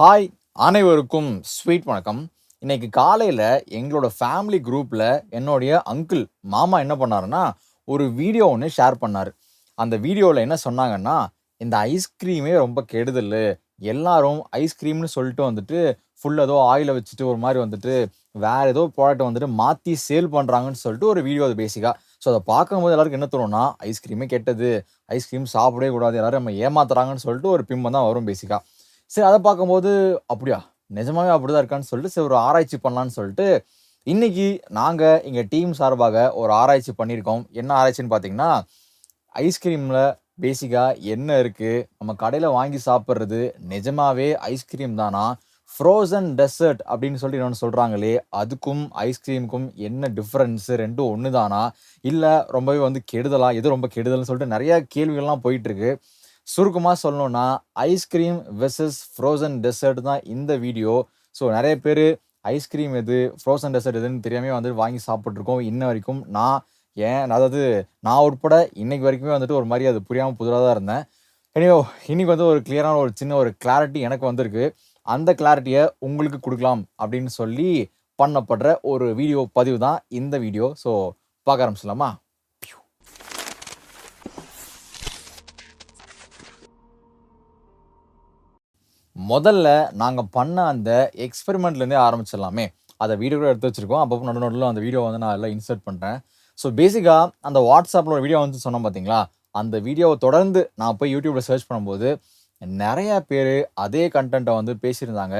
Hi அனைவருக்கும் sweet வணக்கம். இன்னைக்கு காலையில் எங்களோட ஃபேமிலி குரூப்பில் என்னுடைய அங்கிள் மாமா என்ன பண்ணாருன்னா ஒரு வீடியோ ஒன்று ஷேர் பண்ணார். அந்த வீடியோவில் என்ன சொன்னாங்கன்னா இந்த ஐஸ்கிரீமே ரொம்ப கெடுதல். எல்லாரும் ஐஸ்கிரீம்னு சொல்லிட்டு வந்துட்டு ஃபுல் ஏதோ ஆயிலை வச்சுட்டு ஒரு மாதிரி வந்துட்டு வேறு ஏதோ ப்ராடக்ட் வந்துட்டு மாற்றி சேல் பண்ணுறாங்கன்னு சொல்லிட்டு ஒரு வீடியோ அது பேசிக்காக ஸோ அதை பார்க்கும்போது எல்லாருக்கும் என்ன தோணும்னா ஐஸ்கிரீமே கெட்டது. ஐஸ்கிரீம் சாப்பிடவே கூடாது. எல்லோரும் நம்ம ஏமாத்துறாங்கன்னு சொல்லிட்டு ஒரு பிம்பம் தான் வரும் பேசிக்காக சரி அதை பார்க்கும்போது அப்படியா? நிஜமாவே அப்படிதான் இருக்கான்னு சொல்லிட்டு சரி ஒரு ஆராய்ச்சி பண்ணலான்னு சொல்லிட்டு இன்னைக்கு நாங்கள் எங்கள் டீம் சார்பாக ஒரு ஆராய்ச்சி பண்ணியிருக்கோம். என்ன ஆராய்ச்சின்னு பார்த்தீங்கன்னா ஐஸ்கிரீமில் பேசிக்காக என்ன இருக்குது நம்ம கடையில் வாங்கி சாப்பிட்றது நிஜமாவே ஐஸ்கிரீம் தானா? ஃப்ரோசன் டெசர்ட் அப்படின்னு சொல்லிட்டு இன்னொன்று சொல்கிறாங்களே அதுக்கும் ஐஸ்கிரீமுக்கும் என்ன டிஃப்ரென்ஸு? ரெண்டும் ஒன்று தானா இல்லை ரொம்பவே வந்து கெடுதலா? எது ரொம்ப கெடுதல்னு சொல்லிட்டு நிறைய கேள்விகள்லாம் போயிட்டுருக்கு சுருக்கமாக சொல்லணும்னா ஐஸ்கிரீம் வெர்சஸ் ஃப்ரோசன் டெசர்ட் தான் இந்த வீடியோ ஸோ நிறைய பேர் ஐஸ்கிரீம் எது ஃப்ரோசன் டெசர்ட் எதுன்னு தெரியாமல் வந்துட்டு வாங்கி சாப்பிட்ருக்கோம் இன்ன வரைக்கும். நான் ஏன் அதாவது நான் உட்பட இன்னைக்கு வரைக்குமே வந்துட்டு ஒரு மாதிரி அது புரியாமல் புதுராக தான் இருந்தேன். எனியோ இன்னைக்கு வந்து ஒரு கிளியரான ஒரு சின்ன ஒரு கிளாரிட்டி எனக்கு வந்திருக்கு. அந்த கிளாரிட்டியை உங்களுக்கு கொடுக்கலாம் அப்படின்னு சொல்லி பண்ணப்படுற ஒரு வீடியோ பதிவு தான் இந்த வீடியோ ஸோ பார்க்க ஆரம்பிச்சிடலாமா? முதல்ல நாங்கள் பண்ண அந்த எக்ஸ்பெரிமெண்ட்லேருந்தே ஆரம்பிச்சிடலாமே. அதை வீடியோ கூட எடுத்து வச்சுருக்கோம். அப்பப்போ நடு நடுவில் அந்த வீடியோ வந்து நான் எல்லாம் இன்சர்ட் பண்ணுறேன் ஸோ பேசிக்காக அந்த வாட்ஸ்அப்பில் ஒரு வீடியோ வந்து சொன்னோம் பார்த்தீங்களா அந்த வீடியோவை தொடர்ந்து நான் போய் யூடியூப்பில் சர்ச் பண்ணும்போது நிறைய பேர் அதே கண்டென்ட்டை வந்து பேசியிருந்தாங்க.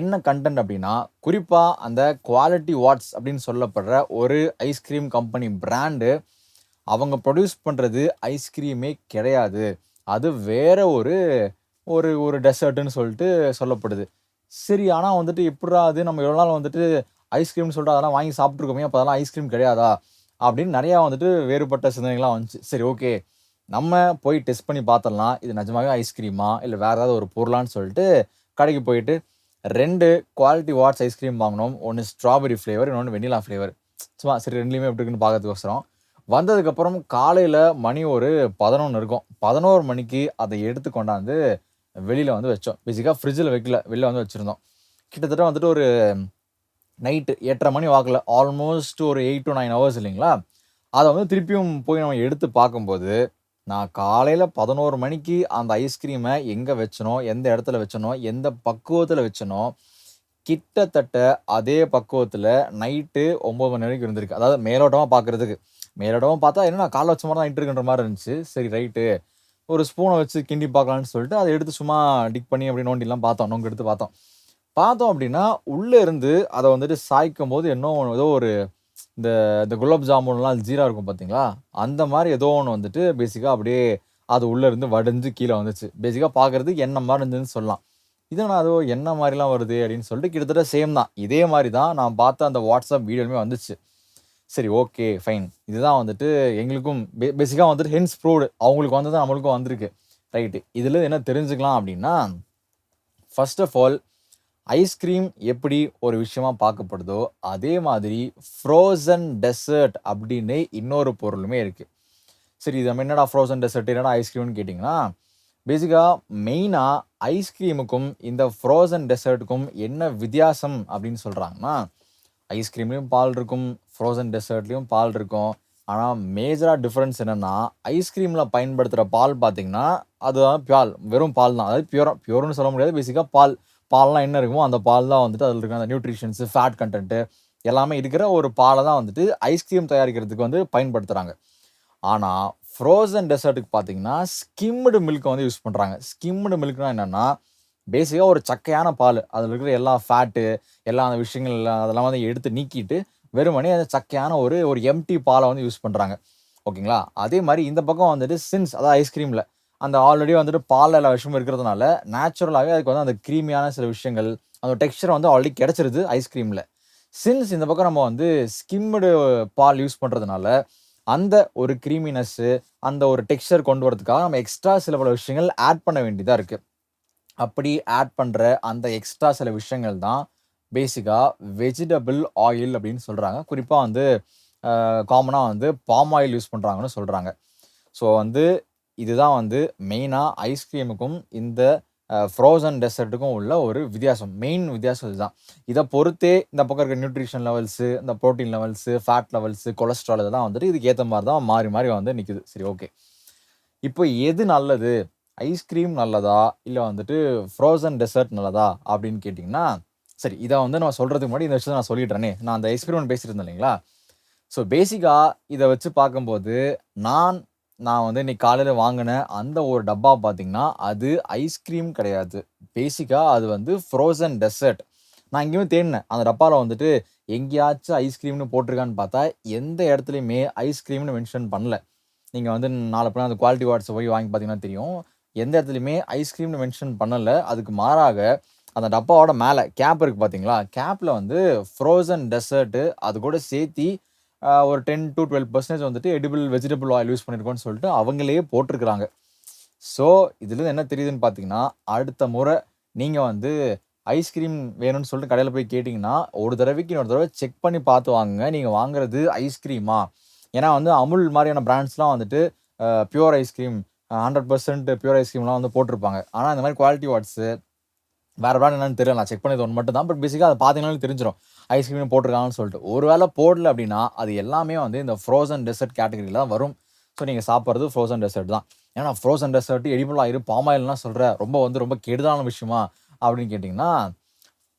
என்ன கண்டென்ட் அப்படின்னா குறிப்பாக அந்த குவாலிட்டி வாட்ஸ் அப்படின்னு சொல்லப்படுற ஒரு ஐஸ்கிரீம் கம்பெனி பிராண்டு அவங்க ப்ரொடியூஸ் பண்ணுறது ஐஸ்கிரீமே கிடையாது. அது வேற ஒரு ஒரு ஒரு டெசர்ட்டுன்னு சொல்லிட்டு சொல்லப்படுது. சரி ஆனால் வந்துட்டு எப்படா அது? நம்ம எவ்வளோ நாள் வந்துட்டு ஐஸ்கிரீம்னு சொல்லிட்டு அதெல்லாம் வாங்கி சாப்பிட்ருக்கோமே அப்போ அதெல்லாம் ஐஸ்கிரீம் கிடையாதா? அப்படின்னு நிறையா வந்துட்டு வேறுபட்ட சிந்தனைகள்லாம் வந்துச்சு. சரி ஓகே நம்ம போய் டெஸ்ட் பண்ணி பார்த்துடலாம். இது நிஜமாகவே ஐஸ்கிரீமா இல்லை வேறு ஏதாவது ஒரு பொருளான்னு சொல்லிட்டு கடைக்கு போயிட்டு ரெண்டு குவாலிட்டி வாட்ஸ் ஐஸ்கிரீம் வாங்கினோம். ஒன்று ஸ்ட்ராபெரி ஃப்ளேவர் இன்னொன்று வெண்ணிலா ஃப்ளேவர் சும்மா சரி ரெண்டுலேயுமே எப்படி இருக்குன்னு பார்க்கறதுக்கோசரம். வந்ததுக்கப்புறம் காலையில் மணி ஒரு பதினொன்று இருக்கும். பதினோரு மணிக்கு அதை எடுத்து கொண்டாந்து வெளியில் வந்து வச்சோம். பேசிக்காக ஃப்ரிட்ஜில் வைக்கல. வெளில வந்து வச்சுருந்தோம். கிட்டத்தட்ட வந்துட்டு ஒரு நைட்டு எட்டரை மணி வாக்கில் ஆல்மோஸ்ட் ஒரு எயிட் டு நைன் ஹவர்ஸ் இல்லைங்களா? அதை வந்து திருப்பியும் போய் நம்ம எடுத்து பார்க்கும்போது நான் காலையில் பதினோரு மணிக்கு அந்த ஐஸ்கிரீமை எங்கே வச்சனோ எந்த இடத்துல வச்சனோ எந்த பக்குவத்தில் வச்சனோ கிட்டத்தட்ட அதே பக்குவத்தில் நைட்டு ஒம்பது மணி வரைக்கும் இருந்திருக்கு. அதாவது மேலோட்டமாக பார்க்குறதுக்கு. மேலோட்டமாக பார்த்தா என்ன காலை வச்ச மாதிரி தான் நைட்டு இருக்குன்ற மாதிரி இருந்துச்சு. சரி ரைட்டு ஒரு ஸ்பூனை வச்சு கிண்டி பார்க்கலான்னு சொல்லிட்டு அதை எடுத்து சும்மா டிக் பண்ணி அப்படி நோண்டிலாம் பார்த்தோம் நோங்க எடுத்து பார்த்தோம். பார்த்தோம் அப்படின்னா உள்ளே இருந்து அதை வந்துட்டு சாய்க்கும் போது என்ன ஏதோ ஒரு இந்த இந்த குலாப் ஜாமுன்லாம் ஜீரா இருக்கும் பார்த்தீங்களா? அந்த மாதிரி ஏதோ ஒன்று வந்துட்டு பேசிக்காக அப்படியே அது உள்ளே இருந்து வடிஞ்சு கீழே வந்துச்சு. பேசிக்காக பார்க்குறதுக்கு என்ன மாதிரி இருந்துன்னு சொல்லலாம். இது நான் அதோ என்ன மாதிரிலாம் வருது அப்படின்னு சொல்லிட்டு கிட்டத்தட்ட சேம் தான். இதே மாதிரி தான் நான் பார்த்த அந்த வாட்ஸ்அப் வீடியோலுமே வந்துச்சு. சரி ஓகே ஃபைன் இதுதான் வந்துட்டு எங்களுக்கும் பே பேசிக்காக வந்துட்டு ஹென்ஸ் ப்ரூவ்டு அவங்களுக்கு வந்தது நம்மளுக்கும் வந்திருக்கு. ரைட்டு இதில் என்ன தெரிஞ்சுக்கலாம் அப்படின்னா ஃபர்ஸ்ட் ஆஃப் ஆல் ஐஸ்கிரீம் எப்படி ஒரு விஷயமா பார்க்கப்படுதோ அதே மாதிரி ஃப்ரோசன் டெசர்ட் அப்படின்னு இன்னொரு பொருளுமே இருக்குது சரி இது நம்ம என்னடா ஃப்ரோசன் டெசர்ட் என்னடா ஐஸ்கிரீம்னு கேட்டிங்கன்னா பேசிக்காக மெயினாக ஐஸ்கிரீமுக்கும் இந்த ஃப்ரோசன் டெசர்ட்டுக்கும் என்ன வித்தியாசம் அப்படின்னு சொல்கிறாங்கன்னா ஐஸ்கிரீம்லேயும் பால் இருக்கும் ஃப்ரோசன் டெசர்ட்லேயும் பால் இருக்கும். ஆனால் மேஜராக டிஃப்ரென்ஸ் என்னென்னா ஐஸ்கிரீமில் பயன்படுத்துகிற பால் பார்த்திங்கன்னா அதுதான் பால். வெறும் பால் தான். அதாவது பியூரா பியூர்னு சொல்ல முடியாது. பேசிக்காக பால். பால்லாம் என்ன இருக்குமோ அந்த பால் தான் வந்துட்டு அதில் இருக்கிற அந்த நியூட்ரிஷன்ஸு ஃபேட் கண்டென்ட்டு எல்லாமே இருக்கிற ஒரு பாலை தான் வந்துட்டு ஐஸ்கிரீம் தயாரிக்கிறதுக்கு வந்து பயன்படுத்துகிறாங்க ஆனால் ஃப்ரோசன் டெசர்ட்டுக்கு பார்த்தீங்கன்னா ஸ்கிம்டு மில்க் வந்து யூஸ் பண்ணுறாங்க ஸ்கிம்டு மில்க்னா என்னென்னா பேசிக்காக ஒரு சக்கையான பால். அதில் இருக்கிற எல்லா ஃபேட்டு எல்லா அந்த விஷயங்கள் எல்லாம் அதெல்லாம் வந்து எடுத்து நீக்கிட்டு வெறுமனே அந்த சக்கையான ஒரு ஒரு எம்டி பாலை வந்து யூஸ் பண்ணுறாங்க ஓகேங்களா? அதே மாதிரி இந்த பக்கம் வந்துட்டு சின்ஸ் அதாவது ஐஸ்கிரீமில் அந்த ஆல்ரெடி வந்துட்டு பாலில் எல்லா விஷயமும் இருக்கிறதுனால நேச்சுரலாகவே அதுக்கு வந்து அந்த க்ரீமியான சில விஷயங்கள் அந்த டெக்ஸ்சர் வந்து ஆல்ரெடி கிடச்சிருது ஐஸ்கிரீமில் சின்ஸ் இந்த பக்கம் நம்ம வந்து ஸ்கிம்டு பால் யூஸ் பண்ணுறதுனால அந்த ஒரு க்ரீமினஸ்ஸு அந்த ஒரு டெக்ஸ்சர் கொண்டு வரதுக்காக நம்ம எக்ஸ்ட்ரா சில பல விஷயங்கள் ஆட் பண்ண வேண்டியதாக இருக்குது அப்படி ஆட் பண்ணுற அந்த எக்ஸ்ட்ரா சில விஷயங்கள் தான் பேசிக்காக வெஜிடபிள் ஆயில் அப்படின்னு சொல்கிறாங்க குறிப்பாக வந்து காமனாக வந்து பாம் ஆயில் யூஸ் பண்ணுறாங்கன்னு சொல்கிறாங்க ஸோ வந்து இதுதான் வந்து மெயினாக ஐஸ்கிரீமுக்கும் இந்த ஃப்ரோசன் டெசர்ட்டுக்கும் உள்ள ஒரு வித்தியாசம். மெயின் வித்தியாசம் இதுதான். இதை பொறுத்தே இந்த பக்கம் இருக்க நியூட்ரிஷன் லெவல்ஸு இந்த protein levels fat levels cholesterol இதெல்லாம் வந்துட்டு இதுக்கு ஏற்ற மாதிரி தான் மாறி மாறி வந்து நிற்குது சரி ஓகே இப்போ எது நல்லது? ஐஸ்கிரீம் நல்லதா? இல்லை வந்துட்டு ஃப்ரோசன் டெசர்ட் நல்லதா? அப்படின்னு கேட்டிங்கன்னா சரி இதை வந்து நான் சொல்கிறதுக்கு முன்னாடி இந்த விஷயத்தை நான் சொல்லிடுறேனே. நான் அந்த எக்ஸ்பெரிமெண்ட் பேசியிருந்தேன் இல்லைங்களா? ஸோ பேசிக்காக இதை வச்சு பார்க்கும்போது நான் நான் வந்து இன்னைக்கு காலையில் வாங்கின அந்த ஒரு டப்பா பார்த்தீங்கன்னா அது ஐஸ்கிரீம் கிடையாது. பேசிக்காக அது வந்து ஃப்ரோசன் டெசர்ட் நான் எங்கேயுமே தேடினேன். அந்த டப்பாவில் வந்துட்டு எங்கேயாச்சும் ஐஸ்கிரீம்னு போட்டிருக்கான்னு பார்த்தா எந்த இடத்துலையுமே ஐஸ்கிரீம்னு மென்ஷன் பண்ணல. நீங்கள் வந்து நாலு பிள்ளை அந்த குவாலிட்டி வாட்ஸை போய் வாங்கி பார்த்தீங்கன்னா தெரியும். எந்த இடத்துலையுமே ஐஸ்கிரீம்னு மென்ஷன் பண்ணலை. அதுக்கு மாறாக அந்த டப்பாவோட மேலே கேப் இருக்குது பார்த்தீங்களா கேப்பில் வந்து ஃப்ரோசன் டெசர்ட்டு அது கூட சேர்த்தி ஒரு டென் டு டுவெல் பர்சன்டேஜ் வந்துட்டு எடிபிள் வெஜிடபிள் ஆயில் யூஸ் பண்ணியிருக்கோம்னு சொல்லிட்டு அவங்களே போட்டிருக்கிறாங்க. ஸோ இதுலேருந்து என்ன தெரியுதுன்னு பார்த்தீங்கன்னா அடுத்த முறை நீங்கள் வந்து ஐஸ்கிரீம் வேணும்னு சொல்லிட்டு கடையில் போய் கேட்டிங்கன்னா ஒரு தடவைக்கு இன்னொரு தடவை செக் பண்ணி பார்த்து வாங்குங்க. நீங்கள் வாங்குறது ஐஸ்கிரீமா ஏன்னா வந்து அமுல் மாதிரியான பிராண்ட்ஸ்லாம் வந்துட்டு pure ice cream hundred percent pure ஐஸ்கிரீம்லாம் வந்து போட்டிருப்பாங்க. ஆனால் இந்த மாதிரி குவாலிட்டி வாட்ஸு வேறு ப்ராண்ட் என்னன்னு தெரியல நான் செக் பண்ணது ஒன்று மட்டும் தான் பட் பேசிக்காக அதை பார்த்தீங்கன்னாலும் தெரிஞ்சிடும் ஐஸ்கிரீம் போட்டிருக்காங்கன்னு சொல்லிட்டு. ஒருவேளை போடல அப்படின்னா அது எல்லாமே வந்து இந்த ஃப்ரோசன் டெசர்ட் கேட்டகரியில் தான் வரும். ஸோ நீங்கள் சாப்பிட்றது ஃப்ரோசன் டெசர்ட் தான். ஏன்னா ஃப்ரோசன் டெசர்ட் எடிபிள் ஆயிரு பாமாயில்லாம் சொல்கிற ரொம்ப வந்து ரொம்ப கெடுதலான விஷயமா அப்படின்னு கேட்டிங்கன்னா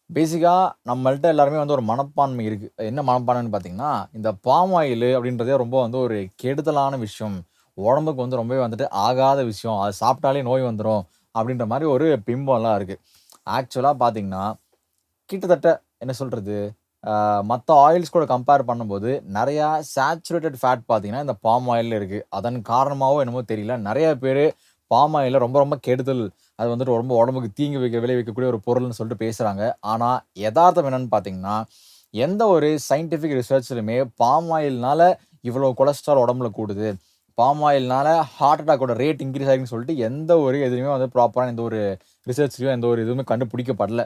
பேசிக்காக நம்மள்ட்ட எல்லாருமே வந்து ஒரு மனப்பான்மை இருக்குது என்ன மனப்பான்மைன்னு பார்த்தீங்கன்னா இந்த பாம் ஆயில் அப்படின்றதே ரொம்ப வந்து ஒரு கெடுதலான விஷயம். உடம்புக்கு வந்து ரொம்பவே வந்துட்டு ஆகாத விஷயம். அது சாப்பிட்டாலே நோய் வந்துடும் அப்படின்ற மாதிரி ஒரு பிம்பம்லாம் இருக்குது ஆக்சுவலாக பார்த்தீங்கன்னா கிட்டத்தட்ட என்ன சொல்கிறது மற்ற ஆயில்ஸ் கூட கம்பேர் பண்ணும்போது நிறையா சேச்சுரேட்டட் ஃபேட் பார்த்தீங்கன்னா இந்த பாம் ஆயிலில் இருக்குது அதன் காரணமாகவோ என்னமோ தெரியல. நிறைய பேர் பாம் ஆயிலில் ரொம்ப ரொம்ப கெடுதல் அது வந்துட்டு ரொம்ப உடம்புக்கு தீங்கு வைக்க விளைவிக்கக்கூடிய ஒரு பொருள்னு சொல்லிட்டு பேசுகிறாங்க ஆனால் யதார்த்தம் என்னென்னு பார்த்தீங்கன்னா எந்த ஒரு சயின்டிஃபிக் ரிசர்ச்லையுமே பாம் ஆயில்னால இவ்வளோ கொலஸ்ட்ரால் உடம்புல கூடுது. பாம் ஆயில்னால ஹார்ட் அட்டாக்கோட ரேட் இன்க்ரீஸ் ஆகிருக்குன்னு சொல்லிட்டு எந்த ஒரு எதுவுமே வந்து ப்ராப்பரான எந்த ஒரு ரிசர்ச்லையும் எந்த ஒரு இதுவுமே கண்டுபிடிக்கப்படல.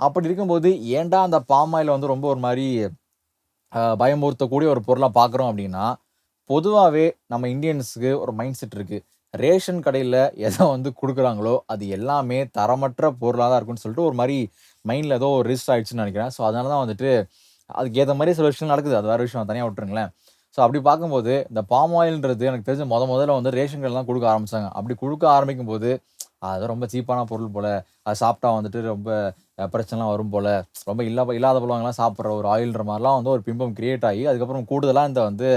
அப்படி இருக்கும்போது ஏன்டா அந்த பாம் ஆயில் வந்து ரொம்ப ஒரு மாதிரி பயமுறுத்தக்கூடிய ஒரு பொருளாக பார்க்குறோம் அப்படின்னா பொதுவாகவே நம்ம இந்தியன்ஸுக்கு ஒரு மைண்ட் செட் இருக்குது ரேஷன் கடையில் எதை வந்து கொடுக்குறாங்களோ அது எல்லாமே தரமற்ற பொருளாக தான் இருக்குன்னு சொல்லிட்டு ஒரு மாதிரி மைண்டில் ஏதோ ஒரு ரிஸ்ட் ஆயிடுச்சுன்னு நினைக்கிறேன். ஸோ அதனால தான் வந்துட்டு அதுக்கு ஏற்ற மாதிரி சில விஷயம் நடக்குது. அது வேறு விஷயம். தனியாக விட்டுருங்களேன். ஸோ அப்படி பார்க்கும்போது இந்த பாம் ஆயில்ன்றது எனக்கு தெரிஞ்ச முத முதல்ல வந்து ரேஷன் கடையில் கொடுக்க ஆரம்பிச்சாங்க. அப்படி கொடுக்க ஆரம்பிக்கும் போது அது ரொம்ப சீப்பான பொருள் போல் அது சாப்பிட்டா வந்துட்டு ரொம்ப பிரச்சனைலாம் வரும் போல் ரொம்ப இல்லா இல்லாத போலவங்கலாம் சாப்பிட்ற ஒரு ஆயில்ன்ற மாதிரிலாம் வந்து ஒரு பிம்பம் கிரியேட் ஆகி அதுக்கப்புறம் கூடுதலாக இந்த வந்து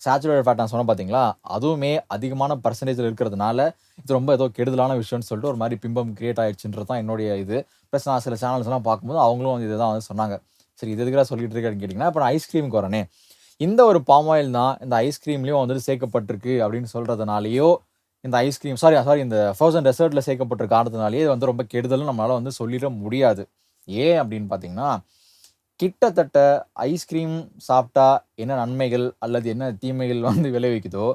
சேச்சுரேட் ஃபேட் நான் பார்த்தீங்களா அதுவுமே அதிகமான பர்சன்டேஜில் இருக்கிறதுனால இது ரொம்ப ஏதோ கெடுதலான விஷயம்னு சொல்லிட்டு ஒரு மாதிரி பிம்பம் கிரியேட் ஆயிடுச்சுன்றது தான் என்னுடைய இது. ப்ளஸ் நான் சில சேனல்ஸ்லாம் பார்க்கும்போது அவங்களும் வந்து இதுதான் வந்து சொன்னாங்க. சரி இது எதுக்காக சொல்லிட்டு இருக்கேன்னு கேட்டிங்கன்னா இப்போ நான் ஐஸ்கிரீமுக்கு வரேனே. இந்த ஒரு பாம் ஆயில் தான் இந்த ஐஸ்கிரீம்லேயும் வந்துட்டு சேர்க்கப்பட்டிருக்கு அப்படின்னு சொல்கிறதுனாலையோ இந்த ஐஸ்கிரீம் சாரி சாரி இந்த ஃப்ரோசன் டெசர்ட்டில் சேர்க்கப்பட்டிருக்க காரணத்தினாலேயே இது வந்து ரொம்ப கெடுதலும் நம்மளால் வந்து சொல்லிட முடியாது. ஏன் அப்படின்னு பார்த்தீங்கன்னா கிட்டத்தட்ட ஐஸ்கிரீம் சாப்பிட்டா என்ன நன்மைகள் அல்லது என்ன தீமைகள் வந்து விளைவிக்குதோ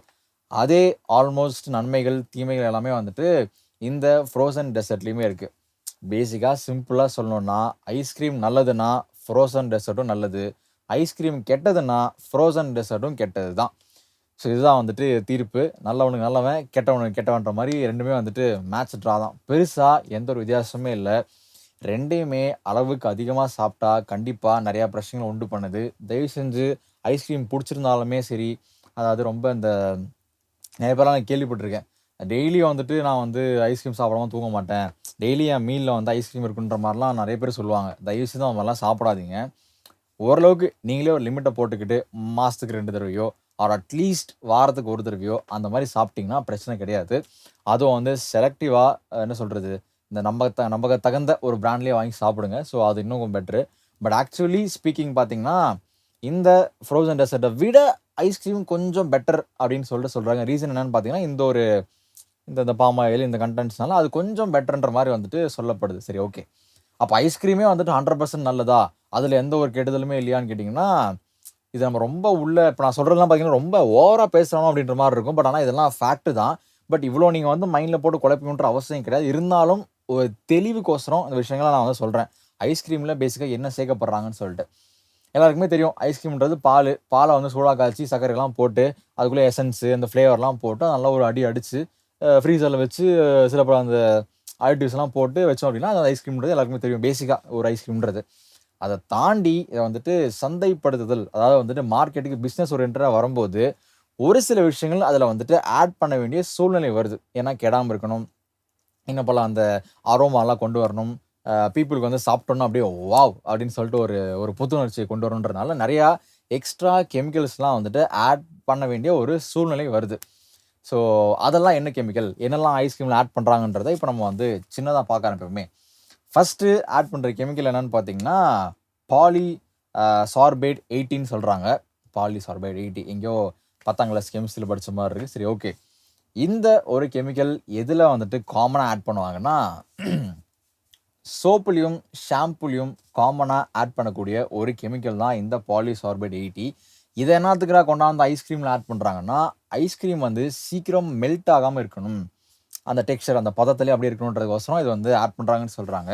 அதே ஆல்மோஸ்ட் நன்மைகள் தீமைகள் எல்லாமே வந்துட்டு இந்த ஃப்ரோசன் டெசர்ட்லேயுமே இருக்குது பேசிக்காக சிம்பிளாக சொல்லணுன்னா ஐஸ்கிரீம் நல்லதுன்னா ஃப்ரோசன் டெசர்ட்டும் நல்லது. ஐஸ்கிரீம் கெட்டதுன்னா ஃப்ரோசன் டெசர்ட்டும் கெட்டது தான் ஸோ இதுதான் வந்துட்டு தீர்ப்பு. நல்லவனுக்கு நல்லவன் கெட்டவனுக்கு கெட்டவன்ற மாதிரி ரெண்டுமே வந்துட்டு மேட்ச் ட்ரா தான். பெருசாக எந்த ஒரு வித்தியாசமே இல்லை. ரெண்டையுமே அளவுக்கு அதிகமாக சாப்பிட்டா கண்டிப்பாக நிறையா பிரச்சனைகள் உண்டு பண்ணுது. தயவு செஞ்சு ஐஸ்கிரீம் பிடிச்சிருந்தாலுமே சரி அதாவது ரொம்ப இந்த நிறைய பேர்லாம் நான் கேள்விப்பட்டிருக்கேன். டெய்லி வந்துட்டு நான் வந்து ஐஸ்கிரீம் சாப்பிடாம தூங்க மாட்டேன். டெய்லி என் மீலில் வந்து ஐஸ்கிரீம் இருக்குன்ற மாதிரிலாம் நிறைய பேர் சொல்லுவாங்க. தயவு செஞ்சு அந்த மாதிரிலாம் சாப்பிடாதீங்க. ஓரளவுக்கு நீங்களே ஒரு லிமிட்டை போட்டுக்கிட்டு மாதத்துக்கு ரெண்டு தடவையோ ஆர் அட்லீஸ்ட் வாரத்துக்கு ஒரு தடவையோ அந்த மாதிரி சாப்பிட்டிங்கன்னா பிரச்சனை கிடையாது. அதுவும் வந்து செலக்டிவாக என்ன சொல்கிறது இந்த நம்ப த நம்பக தகுந்த ஒரு பிராண்ட்லேயே வாங்கி சாப்பிடுங்க. ஸோ அது இன்னும் பெட்ரு பட் ஆக்சுவலி ஸ்பீக்கிங் பார்த்தீங்கன்னா இந்த ஃப்ரோசன் டெசர்ட்டை விட ஐஸ்கிரீம் கொஞ்சம் பெட்டர் அப்படின்னு சொல்லிட்டு சொல்கிறாங்க ரீசன் என்னென்னு பார்த்தீங்கன்னா இந்த ஒரு இந்த இந்த பாமாயில் ஆயில் இந்த கண்டென்ட்ஸ்னால அது கொஞ்சம் பெட்டர்ன்ற மாதிரி வந்துட்டு சொல்லப்படுது. சரி ஓகே அப்போ ஐஸ்கிரீமே வந்துட்டு ஹண்ட்ரட் பர்சன்ட் நல்லதா? அதில் எந்த ஒரு கெடுதலுமே இல்லையான்னு கேட்டிங்கன்னா இது நம்ம ரொம்ப உள்ள இப்போ நான் சொல்கிறதுலாம் பார்த்தீங்கன்னா ரொம்ப ஓவராக பேசுகிறோம் அப்படின்ற மாதிரி இருக்கும். பட் ஆனால் இதெல்லாம் ஃபேக்ட் தான். பட் இவ்வளோ நீங்கள் வந்து மைண்டில் போட்டு குழப்பணுன்ற அவசியம் கிடையாது. இருந்தாலும் ஒரு தெளிவுக்கோசரம் இந்த விஷயங்களை நான் வந்து சொல்கிறேன் ஐஸ்கிரீமில் பேசிக்காக என்ன சேர்க்கப்படுறாங்கன்னு சொல்லிட்டு. எல்லாருக்குமே தெரியும் ஐஸ்கிரீம்ன்றது பால் பாலை வந்து சூடாக காய்ச்சி சர்க்கரைலாம் போட்டு அதுக்குள்ளே எசன்ஸு அந்த ஃப்ளேவர்லாம் போட்டு நல்லா ஒரு அடி அடித்து ஃப்ரீசரில் வச்சு அஹ், சில பல அந்த ஆடிட்டிவ்ஸ்லாம் போட்டு வச்சோம் அப்படின்னா அது ஐஸ்கிரீம்ன்றது எல்லாருக்குமே தெரியும். பேசிக்காக ஒரு ஐஸ்கிரீம்ன்றது அதை தாண்டி இதை வந்துட்டு சந்தைப்படுத்துதல் அதாவது வந்துட்டு மார்க்கெட்டுக்கு பிஸ்னஸ் ஓரியன்டாக வரும்போது ஒரு சில விஷயங்கள் அதில் வந்துட்டு ஆட் பண்ண வேண்டிய சூழ்நிலை வருது. ஏன்னா கெடாமல் இருக்கணும். இன்னும் பல அந்த அரோமாலாம் கொண்டு வரணும். பீப்புளுக்கு வந்து சாப்பிட்டோன்னா அப்படியே வாவ் அப்படின்னு சொல்லிட்டு ஒரு ஒரு புத்துணர்ச்சியை கொண்டு வரணுன்றதுனால நிறையா எக்ஸ்ட்ரா கெமிக்கல்ஸ்லாம் வந்துட்டு ஆட் பண்ண வேண்டிய ஒரு சூழ்நிலை வருது. ஸோ அதெல்லாம் என்ன கெமிக்கல் என்னெல்லாம் ஐஸ்கிரீமில் ஆட் பண்ணுறாங்கன்றதை இப்போ நம்ம வந்து சின்னதாக பார்க்க ஆரம்பிப்போமே. ஃபஸ்ட்டு ஆட் பண்ணுற கெமிக்கல் என்னன்னு பார்த்தீங்கன்னா பாலி சார்பேட் எயிட்டின்னு சொல்கிறாங்க பாலி சார்பேட் எயிட்டி எங்கேயோ பத்தாம் கிளாஸ் கெமிஸ்ட்ரியில் படித்த மாதிரி இருக்குது சரி ஓகே இந்த ஒரு கெமிக்கல் எதில் வந்துட்டு காமனாக ஆட் பண்ணுவாங்கன்னா சோப்புலையும் ஷாம்புலையும் காமனாக ஆட் பண்ணக்கூடிய ஒரு கெமிக்கல் தான் இந்த பாலிசார்பேட் எயிட்டி இதை என்னத்துக்குறா கொண்டாந்து ஐஸ்கிரீமில் ஆட் பண்ணுறாங்கன்னா ஐஸ்கிரீம் வந்து சீக்கிரம் மெல்ட் ஆகாமல் இருக்கணும். அந்த டெக்ஸ்சர் அந்த பதத்திலே அப்படியே இருக்கணுன்றதுக்கோசரம் இது வந்து ஆட் பண்ணுறாங்கன்னு சொல்கிறாங்க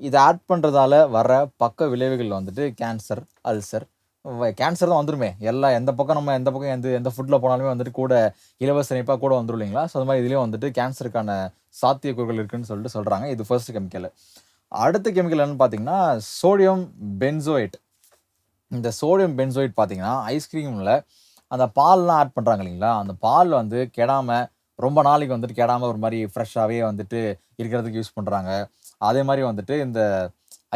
இதை ஆட் பண்ணுறதால வர பக்க விளைவுகள் வந்துட்டு கேன்சர் அல்சர் கேன்சர் தான் வந்துருமே. எல்லா எந்த பக்கம் நம்ம எந்த பக்கம் எந்த எந்த ஃபுட்டில் போனாலுமே வந்துட்டு கூட இலவச இணைப்பாக கூட வந்துடும் இல்லைங்களா? ஸோ அது மாதிரி இதுலேயும் வந்துட்டு கேன்சருக்கான சாத்தியக்கூறுகள் இருக்குதுன்னு சொல்லிட்டு சொல்கிறாங்க இது ஃபர்ஸ்ட் கெமிக்கல் அடுத்த கெமிக்கல் என்னன்னு பார்த்தீங்கன்னா சோடியம் பென்சோயிட் இந்த சோடியம் பென்சோயிட் பார்த்தீங்கன்னா ஐஸ்கிரீமில் அந்த பால்லாம் ஆட் பண்ணுறாங்க இல்லைங்களா? அந்த பால் வந்து கெடாமல் ரொம்ப நாளைக்கு வந்துட்டு கெடாமல் ஒரு மாதிரி ஃப்ரெஷ்ஷாகவே வந்துட்டு இருக்கிறதுக்கு யூஸ் பண்ணுறாங்க அதே மாதிரி வந்துட்டு இந்த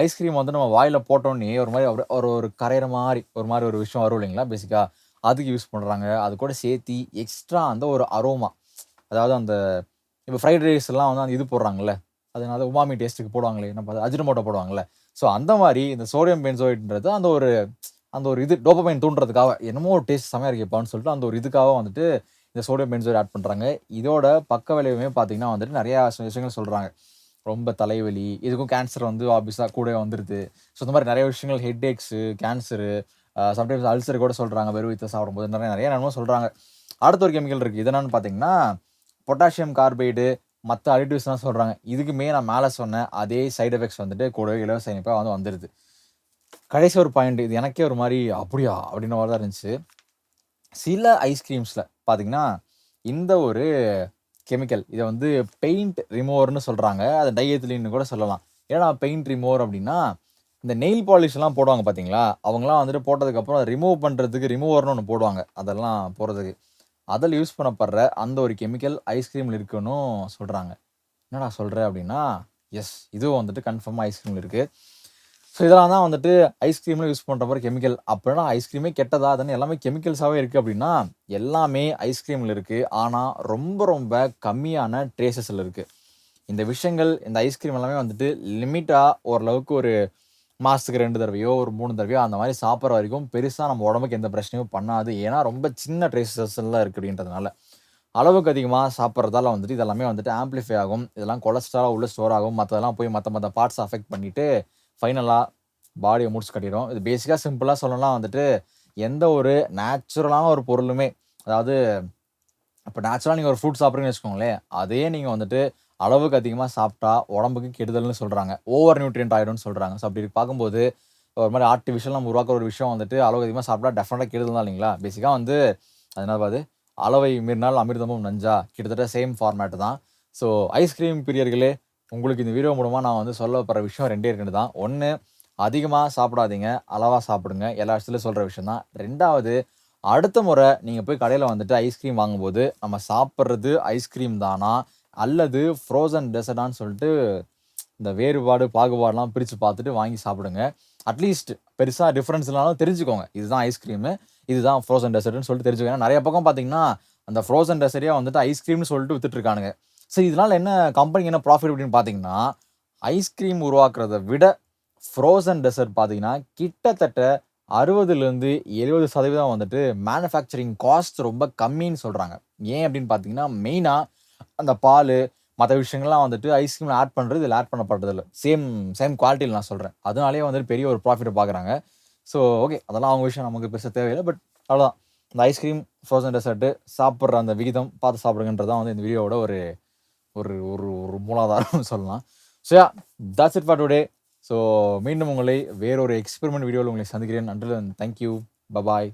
ஐஸ்கிரீம் வந்து நம்ம வாயில் போட்டோன்னே ஒரு மாதிரி ஒரு ஒரு ஒரு கரையிற மாதிரி ஒரு மாதிரி ஒரு விஷயம் வரும் இல்லைங்களா? பேசிக்காக அதுக்கு யூஸ் பண்ணுறாங்க அது கூட சேர்த்தி எக்ஸ்ட்ரா அந்த ஒரு அரோமா அதாவது அந்த இப்போ ஃப்ரைட் ரைஸ் எல்லாம் வந்து அந்த இது போடுறாங்கல்ல? அதனால உமாமி டேஸ்ட்டுக்கு போடுவாங்களே நம்ம அஜினமோட்டோ போடுவாங்கல்ல? ஸோ அந்த மாதிரி இந்த சோடியம் பென்சோயிட்ன்றது அந்த ஒரு அந்த ஒரு இது டோப்பமைன் தூண்டுறதுக்காக என்னமோ ஒரு டேஸ்ட் செமையாக இருக்கேப்பான்னு சொல்லிட்டு அந்த ஒரு இதுக்காக வந்துட்டு இந்த சோடியம் பென்சோயிட் ஆட் பண்ணுறாங்க இதோட பக்க விளைவுமே பார்த்தீங்கன்னா வந்துட்டு நிறையா விஷயங்கள் சொல்கிறாங்க ரொம்ப தலைவலி இதுக்கும் கேன்சர் வந்து ஆப்வியஸாக கூட வந்துடுது ஸோ இந்த மாதிரி நிறைய விஷயங்கள் headaches cancer sometimes ulcer கூட சொல்கிறாங்க வெறும் வித்தை சாப்பிடும்போது. நிறைய நிறைய நன்மை சொல்கிறாங்க அடுத்த ஒரு கெமிக்கல் இருக்குது இது என்னன்னு பார்த்தீங்கன்னா பொட்டாசியம் கார்பைடு மற்ற அடிட்டிவ்ஸ்லாம் சொல்கிறாங்க இதுக்குமே நான் மேலே சொன்ன அதே சைடு எஃபெக்ட்ஸ் வந்துட்டு கூடவே இலவச இணைப்பாக வந்து வந்துடுது கடைசி ஒரு பாயிண்ட் இது எனக்கே ஒரு மாதிரி அப்படியா? அப்படின்ற மாதிரி தான் இருந்துச்சு. சில ஐஸ்கிரீம்ஸில் பார்த்தீங்கன்னா இந்த ஒரு கெமிக்கல் இதை வந்து பெயிண்ட் ரிமூவர்னு சொல்கிறாங்க அதை டையத்துலின்னு கூட சொல்லலாம். ஏன்னா பெயிண்ட் ரிமூவர் அப்படின்னா இந்த நெயில் பாலிஷ்லாம் போடுவாங்க பார்த்தீங்களா அவங்களாம் வந்துட்டு போட்டதுக்கப்புறம் ரிமூவ் பண்ணுறதுக்கு ரிமூவர்னு ஒன்று போடுவாங்க. அதெல்லாம் போடுறதுக்கு. அதில் யூஸ் பண்ணப்படுற அந்த ஒரு கெமிக்கல் ஐஸ்கிரீமில் இருக்குன்னு சொல்கிறாங்க என்னடா சொல்கிற அப்படின்னா எஸ் இதுவும் வந்துட்டு கன்ஃபார்மாக ஐஸ்கிரீமில் இருக்குது ஸோ இதெல்லாம் தான் வந்துட்டு ஐஸ்கிரீமில் யூஸ் பண்ணுற மாதிரி கெமிக்கல். அப்படின்னா ஐஸ்கிரீமே கெட்டதா? அதனால் எல்லாமே கெமிக்கல்ஸாகவே இருக்குது அப்படின்னா எல்லாமே ஐஸ்கிரீமில் இருக்குது ஆனால் ரொம்ப ரொம்ப கம்மியான ட்ரேசஸில் இருக்குது இந்த விஷயங்கள் இந்த ஐஸ்கிரீம் எல்லாமே வந்துட்டு லிமிட்டாக ஓரளவுக்கு ஒரு மாதத்துக்கு ரெண்டு தடவையோ ஒரு மூணு தடவையோ அந்த மாதிரி சாப்பிட்ற வரைக்கும் பெருசாக நம்ம உடம்புக்கு எந்த பிரச்சனையும் பண்ணாது. ஏன்னா ரொம்ப சின்ன ட்ரேசஸ்லாம் இருக்குது அப்படின்றதுனால. அளவுக்கு அதிகமாக சாப்பிட்றதால வந்துட்டு இதெல்லாமே வந்துட்டு ஆம்ப்ளிஃபை ஆகும். இதெல்லாம் கொலஸ்ட்ராலாக உள்ள ஸ்டோர் ஆகும். மற்றதெல்லாம் போய் மற்ற மற்ற பார்ட்ஸ் அஃபெக்ட் பண்ணிவிட்டு ஃபைனலாக பாடியை முடிச்சு கட்டிடும். இது பேசிக்காக சிம்பிளாக சொல்லலாம் வந்துட்டு எந்த ஒரு நேச்சுரலான ஒரு பொருளுமே அதாவது இப்போ நேச்சுரலாக நீங்கள் ஒரு ஃப்ரூட் சாப்பிட்றீங்கன்னு வச்சுக்கோங்களேன் அதே நீங்கள் வந்துட்டு அளவுக்கு அதிகமாக சாப்பிட்டா உடம்புக்கு கெடுதல்னு சொல்கிறாங்க ஓவர் நியூட்ரியன்ட் ஆகிடும்னு சொல்கிறாங்க ஸோ அப்படி பார்க்கும்போது ஒரு மாதிரி ஆர்டிஃபிஷியல் நம்ம உருவாக்குற ஒரு விஷயம் வந்துட்டு அளவுக்கு அதிகமாக சாப்பிட்டா டெஃபினட்டாக கெடுதல் தான் இல்லைங்களா? பேசிக்காக வந்து அதனால பாது? அளவை மீறினால் அமிர்தமும் நஞ்சா? கிட்டத்தட்ட சேம் ஃபார்மேட் தான். ஸோ ஐஸ்கிரீம் பிரியர்களே உங்களுக்கு இந்த வீடியோ மூலமாக நான் வந்து சொல்ல போகிற விஷயம் ரெண்டே ரெண்டு தான். ஒன்று அதிகமாக சாப்பிடாதீங்க. அளவாக சாப்பிடுங்க. எல்லா இடத்துலையும் சொல்கிற விஷயம் தான். ரெண்டாவது அடுத்த முறை நீங்கள் போய் கடையில் வந்துட்டு ஐஸ்கிரீம் வாங்கும்போது நம்ம சாப்பிட்றது ஐஸ்கிரீம் தானா? அல்லது ஃப்ரோசன் டெசர்டான்னு சொல்லிட்டு இந்த வேறுபாடு பாகுபாடுலாம் பிரித்து பார்த்துட்டு வாங்கி சாப்பிடுங்க. அட்லீஸ்ட் பெருசாக டிஃப்ரென்ஸ் இல்லைனாலும் தெரிஞ்சுக்கோங்க. இதுதான் ஐஸ்கிரீமு இதுதான் ஃப்ரோசன் டெசர்ட்னு சொல்லிட்டு தெரிஞ்சுக்கோங்க. ஏன்னா நிறைய பக்கம் பார்த்தீங்கன்னா அந்த ஃப்ரோசன் டெசரியாக வந்துட்டு ஐஸ்கிரீம்னு சொல்லிட்டு வித்துட்டு ஸோ இதனால் என்ன கம்பெனிக்கு என்ன ப்ராஃபிட் அப்படின்னு பார்த்தீங்கன்னா ஐஸ்கிரீம் உருவாக்குறத விட ஃப்ரோசன் டெசர்ட் பார்த்தீங்கன்னா கிட்டத்தட்ட அறுபதுலேருந்து எழுபது சதவீதம் வந்துட்டு மேனுஃபேக்சரிங் காஸ்ட் ரொம்ப கம்மின்னு சொல்கிறாங்க ஏன் அப்படின்னு பார்த்தீங்கன்னா மெயினாக அந்த பால் மற்ற விஷயங்கள்லாம் வந்துட்டு ஐஸ்கிரீமில் ஆட் பண்ணுறது இதில் ஆட் பண்ணப்படுறது இல்லை. சேம் சேம் குவாலிட்டியில் நான் சொல்கிறேன் அதனாலேயே வந்துட்டு பெரிய ஒரு ப்ராஃபிட்டை பார்க்குறாங்க ஸோ ஓகே அதெல்லாம் அவங்க விஷயம் நமக்கு பெருசாக தேவையில்லை. பட் அவ்வளோதான் இந்த ஐஸ்கிரீம் ஃப்ரோசன் டெசர்ட்டு சாப்பிட்ற அந்த விகிதம் பார்த்து சாப்பிடுங்கன்றது தான் வந்து இந்த வீடியோவோட ஒரு ஒரு ஒரு ஒரு மூலாதாரம்னு சொல்லலாம். So yeah that's it for today so மீண்டும் உங்களை வேறொரு எக்ஸ்பெரிமெண்ட் வீடியோவில் உங்களை சந்திக்கிறேன். Until thank you bye bye